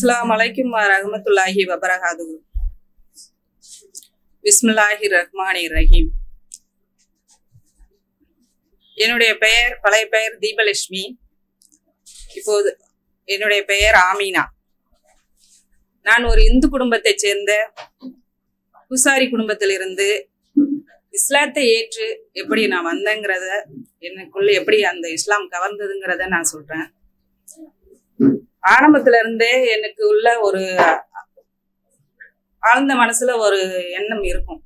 அஸ்லாம் அலைக்கும் ரஹமத்துல்லாஹி வபரகாது பிஸ்மில்லாஹி ரஹ்மானி ரஹீம். என்னுடைய பெயர் பழைய பெயர் தீபலட்சுமி. இப்போது என்னுடைய பெயர் ஆமீனா. நான் ஒரு இந்து குடும்பத்தைச் சேர்ந்த பூசாரி குடும்பத்திலிருந்து இஸ்லாத்தை ஏற்று எப்படி நான் வந்தேங்கிறத எனக்குள்ள எப்படி அந்த இஸ்லாம் கவர்ந்ததுங்கிறத நான் சொல்றேன். ஆரம்பத்துல இருந்தே எனக்கு உள்ள ஒரு ஆழ்ந்த மனசுல ஒரு எண்ணம் இருக்கும்.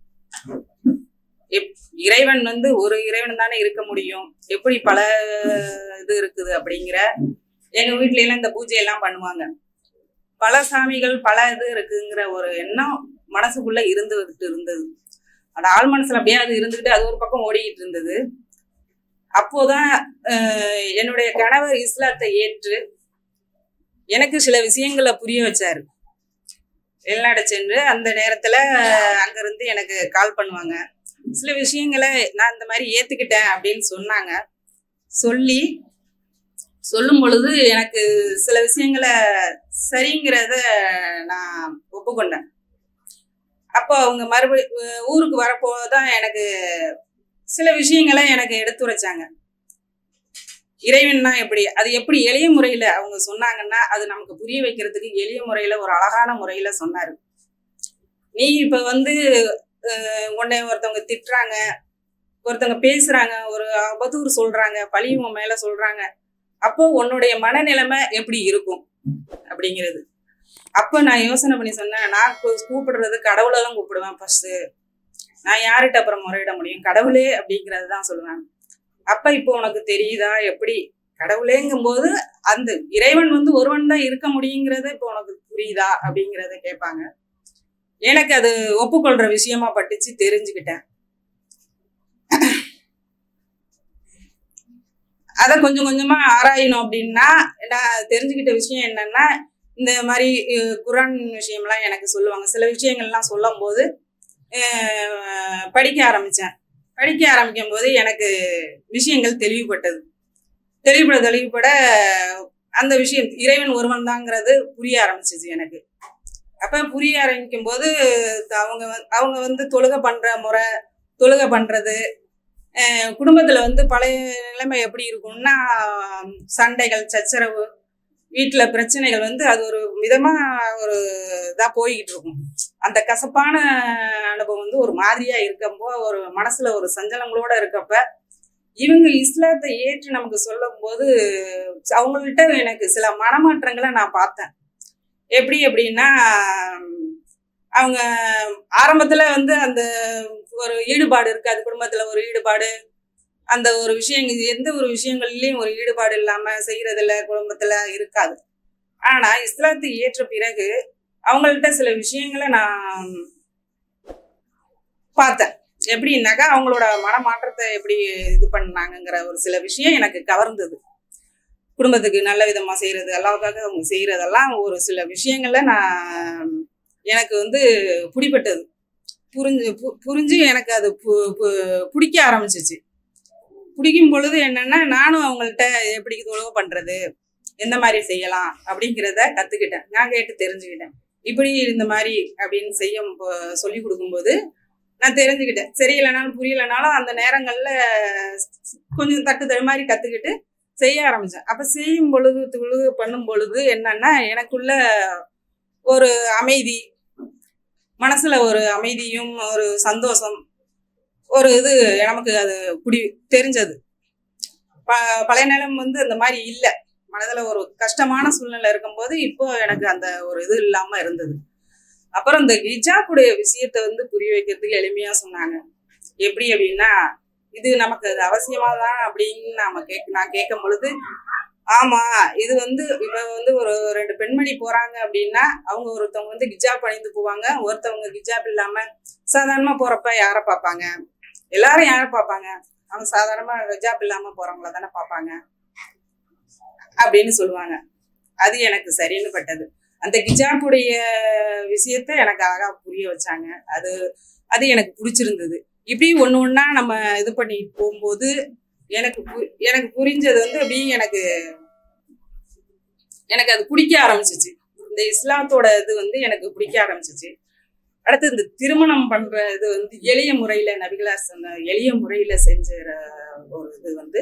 இறைவன் வந்து ஒரு இறைவன் தானே இருக்க முடியும். எப்படி பல இது இருக்குது அப்படிங்கிற எங்க வீட்ல எல்லாம் இந்த பூஜை எல்லாம் பண்ணுவாங்க. பல சாமிகள் பல இது இருக்குங்கிற ஒரு எண்ணம் மனசுக்குள்ள இருந்துகிட்டு இருந்தது. அந்த ஆள் மனசுல அப்படியே அது இருந்துகிட்டு அது ஒரு பக்கம் ஓடிக்கிட்டு இருந்தது. அப்போதான் என்னுடைய கணவர் இஸ்லாத்தை ஏற்று எனக்கு சில விஷயங்களை புரிய வச்சாரு. வெளிநாடு சென்று அந்த நேரத்துல அங்கேருந்து அங்கிருந்து எனக்கு கால் பண்ணுவாங்க. சில விஷயங்களை நான் இந்த மாதிரி ஏத்துக்கிட்டேன் அப்படின்னு சொன்னாங்க. சொல்லி சொல்லும் பொழுது எனக்கு சில விஷயங்களை சரிங்கிறத நான் ஒப்புக்கொண்டேன். அப்போ அவங்க மறுபடி ஊருக்கு ஊருக்கு வரப்போதான் எனக்கு சில விஷயங்களை எனக்கு எடுத்துரைச்சாங்க. இறைவன்னா எப்படி? அது எப்படி எளிய முறையில அவங்க சொன்னாங்கன்னா அது நமக்கு புரிய வைக்கிறதுக்கு எளிய முறையில ஒரு அழகான முறையில சொன்னாரு. நீ இப்ப வந்து உன்னை ஒருத்தவங்க திட்டுறாங்க ஒருத்தவங்க பேசுறாங்க ஒரு அவதூறு சொல்றாங்க பழி உன் மேல சொல்றாங்க அப்போ உன்னுடைய மனநிலைமை எப்படி இருக்கும்? அப்படிங்கிறது. அப்ப நான் யோசனை பண்ணி சொன்னேன் நான் கூப்பிடுறது கடவுளை தான் கூப்பிடுவேன் ஃபர்ஸ்ட் நான் யார்கிட்ட அப்புறம் முறையிட முடியும்? கடவுளே அப்படிங்கிறது தான் சொல்லுவேன் அப்ப இப்போ உனக்கு தெரியுதா? எப்படி? கடவுளேங்கும் போது அந்த இறைவன் வந்து ஒருவன் தான் இருக்க முடியுங்கிறத இப்போ உனக்கு புரியுதா? அப்படிங்கிறத கேட்பாங்க. எனக்கு அது ஒப்புக்கொள்ற விஷயமா பட்டுச்சு தெரிஞ்சுக்கிட்டேன். அதை கொஞ்சம் கொஞ்சமா ஆராயணும் அப்படின்னா நான் தெரிஞ்சுக்கிட்ட விஷயம் என்னன்னா இந்த மாதிரி குரான் விஷயம்லாம் எனக்கு சொல்லுவாங்க. சில விஷயங்கள்லாம் சொல்லும் போது படிக்க ஆரம்பிச்சேன். படிக்க ஆரம்பிக்கும் போது எனக்கு விஷயங்கள் தெளிவுபட்டது. தெளிவுபட தெளிவுபட அந்த விஷயம் இறைவன் ஒருவன் தாங்கிறது புரிய ஆரம்பிச்சிச்சு எனக்கு. அப்போ புரிய ஆரம்பிக்கும் போது அவங்க அவங்க வந்து தொழுகை பண்ணுற முறை தொழுகை பண்ணுறது குடும்பத்தில் வந்து பழைய நிலைமை எப்படி இருக்கும்னா சண்டைகள் சச்சரவு வீட்டில் பிரச்சனைகள் வந்து அது ஒரு விதமாக ஒரு இதாக போய்கிட்டு இருக்கும். அந்த கசப்பான அனுபவம் வந்து ஒரு மாதிரியா இருக்கப்போ ஒரு மனசுல ஒரு சஞ்சலங்களோட இருக்கப்ப இவங்க இஸ்லாத்தை ஏற்று நமக்கு சொல்லும் போது அவங்கள்ட்ட எனக்கு சில மனமாற்றங்களை நான் பார்த்தேன். எப்படி அப்படின்னா அவங்க ஆரம்பத்துல வந்து அந்த ஒரு ஈடுபாடு இருக்காது குடும்பத்துல ஒரு ஈடுபாடு அந்த ஒரு விஷயங்கள் எந்த ஒரு விஷயங்கள்லயும் ஒரு ஈடுபாடு இல்லாம செய்யறதுல குடும்பத்துல இருக்காது. ஆனா இஸ்லாத்தை ஏற்ற பிறகு அவங்கள்ட்ட சில விஷயங்களை நான் பார்த்தேன். எப்படின்னாக்கா அவங்களோட மனமாற்றத்தை எப்படி இது பண்ணாங்கங்கிற ஒரு சில விஷயம் எனக்கு கவர்ந்தது. குடும்பத்துக்கு நல்ல விதமாக செய்கிறது அல்லாவுக்காக அவங்க செய்கிறதெல்லாம் ஒரு சில விஷயங்கள்ல நான் எனக்கு வந்து பிடிப்பட்டது புரிஞ்சு பு- புரிஞ்சு எனக்கு அது பு- பு- பிடிக்க ஆரம்பிச்சிச்சு. பிடிக்கும் பொழுது என்னென்னா நானும் அவங்கள்ட்ட எப்படி தொழுவு பண்ணுறது எந்த மாதிரி செய்யலாம் அப்படிங்கிறத கற்றுக்கிட்டேன் நான் கேட்டு தெரிஞ்சுக்கிட்டேன். இப்படி இந்த மாதிரி அப்படின்னு செய்ய போ- சொல்லி கொடுக்கும்போது நான் தெரிஞ்சுக்கிட்டேன். சரியில்லைனாலும் புரியலைனாலும் அந்த நேரங்களில் கொஞ்சம் தட்டு தடு மாதிரி கற்றுக்கிட்டு செய்ய ஆரம்பித்தேன் அப்போ செய்யும் பொழுது பொழுது பண்ணும் பொழுது என்னன்னா எனக்குள்ள ஒரு அமைதி மனசில் ஒரு அமைதியும் ஒரு சந்தோஷம் ஒரு இது நமக்கு அது குடி தெரிஞ்சது. ப பழைய நிலம் வந்து அந்த மாதிரி இல்லை. மனதில் ஒரு கஷ்டமான சூழ்நிலை இருக்கும்போது இப்போ எனக்கு அந்த ஒரு இது இல்லாமல் இருந்தது. அப்புறம் இந்த ஹிஜாப்புடைய விஷயத்த வந்து புரிய வைக்கிறதுக்கு எளிமையாக சொன்னாங்க. எப்படி அப்படின்னா இது நமக்கு அது அவசியமா தான் அப்படின்னு நாம கேக் நான் கேட்கும் பொழுது ஆமா இது வந்து இப்போ வந்து ஒரு ரெண்டு பெண்மணி போறாங்க அப்படின்னா அவங்க ஒருத்தவங்க வந்து ஹிஜாப் அணிந்து போவாங்க ஒருத்தவங்க ஹிஜாப் இல்லாம சாதாரணமா போறப்ப யாரை பார்ப்பாங்க? எல்லாரும் யாரை பார்ப்பாங்க? அவங்க சாதாரணமா ஹிஜாப் இல்லாம போறவங்கள தானே பார்ப்பாங்க. அப்படின்னு சொல்லுவாங்க. அது எனக்கு சரின்னு பட்டது. அந்த கிஜாப்புடைய விஷயத்த எனக்கு அழகா புரிய வச்சாங்க. அது அது எனக்கு பிடிச்சிருந்தது. இப்படி ஒன்று ஒன்றா நம்ம இது பண்ணிட்டு போகும்போது எனக்கு எனக்கு புரிஞ்சது வந்து அப்படியே எனக்கு எனக்கு அது பிடிக்க ஆரம்பிச்சிச்சு. இந்த இஸ்லாத்தோட இது வந்து எனக்கு பிடிக்க ஆரம்பிச்சிச்சு. அடுத்து இந்த திருமணம் பண்ற இது வந்து எளிய முறையில நபிகளார் சொன்ன எளிய முறையில செஞ்ச ஒரு இது வந்து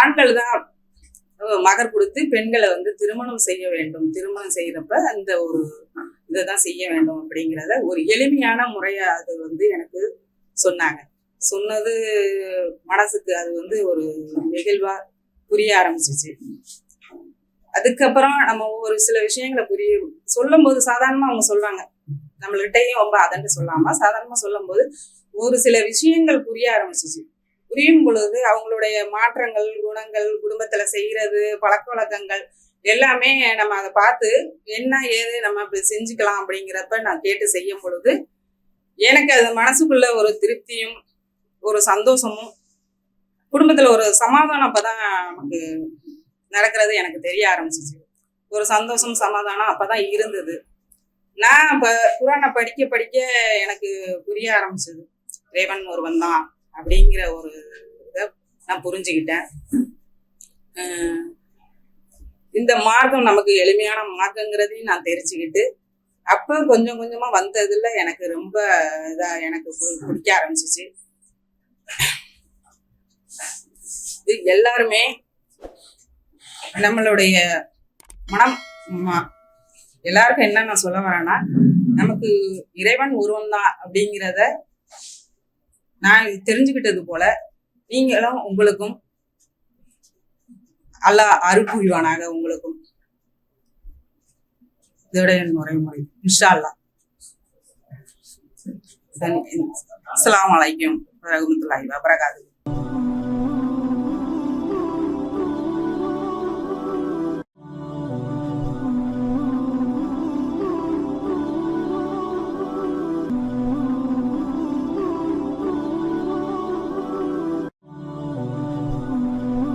ஆண்கள் தான் மகர் கொடுத்து பெண்களை வந்து திருமணம் செய்ய வேண்டும். திருமணம் செய்யறப்ப அந்த ஒரு இதை தான் செய்ய வேண்டும் அப்படிங்கிறத ஒரு எளிமையான முறையை அது வந்து எனக்கு சொன்னாங்க. சொன்னது மனசுக்கு அது வந்து ஒரு நெகிழ்வா புரிய ஆரம்பிச்சிச்சு. அதுக்கப்புறம் நம்ம ஒரு சில விஷயங்களை புரிய சொல்லும்போது சாதாரணமா அவங்க சொல்றாங்க நம்மள்கிட்டயும் ரொம்ப அதண்டு சொல்லாம சாதாரணமா சொல்லும்போது ஒரு சில விஷயங்கள் புரிய ஆரம்பிச்சிச்சு. புரியும் பொழுது அவங்களுடைய மாற்றங்கள் குணங்கள் குடும்பத்துல செய்யறது பழக்க வழக்கங்கள் எல்லாமே நம்ம அதை பார்த்து என்ன ஏது நம்ம இப்படி செஞ்சுக்கலாம் அப்படிங்கிறப்ப நான் கேட்டு செய்யும் பொழுது எனக்கு அது மனசுக்குள்ள ஒரு திருப்தியும் ஒரு சந்தோஷமும் குடும்பத்துல ஒரு சமாதானம் அப்பதான் நமக்கு நடக்கிறது எனக்கு தெரிய ஆரம்பிச்சிச்சு. ஒரு சந்தோஷம் சமாதானம் அப்பதான் இருந்தது. நான் இப்ப குரானை படிக்க படிக்க எனக்கு புரிய ஆரம்பிச்சது. ரேவன் ஒருவன் தான். அப்படிங்கிற ஒரு இதை நான் புரிஞ்சுக்கிட்டேன். இந்த மார்க்கம் நமக்கு எளிமையான மார்க்கங்கிறதையும் நான் தெரிஞ்சுக்கிட்டு அப்போ கொஞ்சம் கொஞ்சமா வந்ததுல எனக்கு ரொம்ப இதா எனக்கு பு- பிடிக்க ஆரம்பிச்சிச்சு. இது எல்லாருமே நம்மளுடைய மனம் எல்லாருக்கும் என்ன நான் சொல்ல வரேன்னா நமக்கு இறைவன் உருவம் தான் அப்படிங்கிறத நான் தெரிஞ்சுக்கிட்டது போல நீங்களும் உங்களுக்கும் அல்லாஹ் அருப்புரிவானாக உங்களுக்கும். இதோட என் முறை முறை இன்ஷா அல்லாஹ் அஸ்லாம் வலைக்கும் வரஹ்மத்துல்லாஹி வபரகாத்துஹு.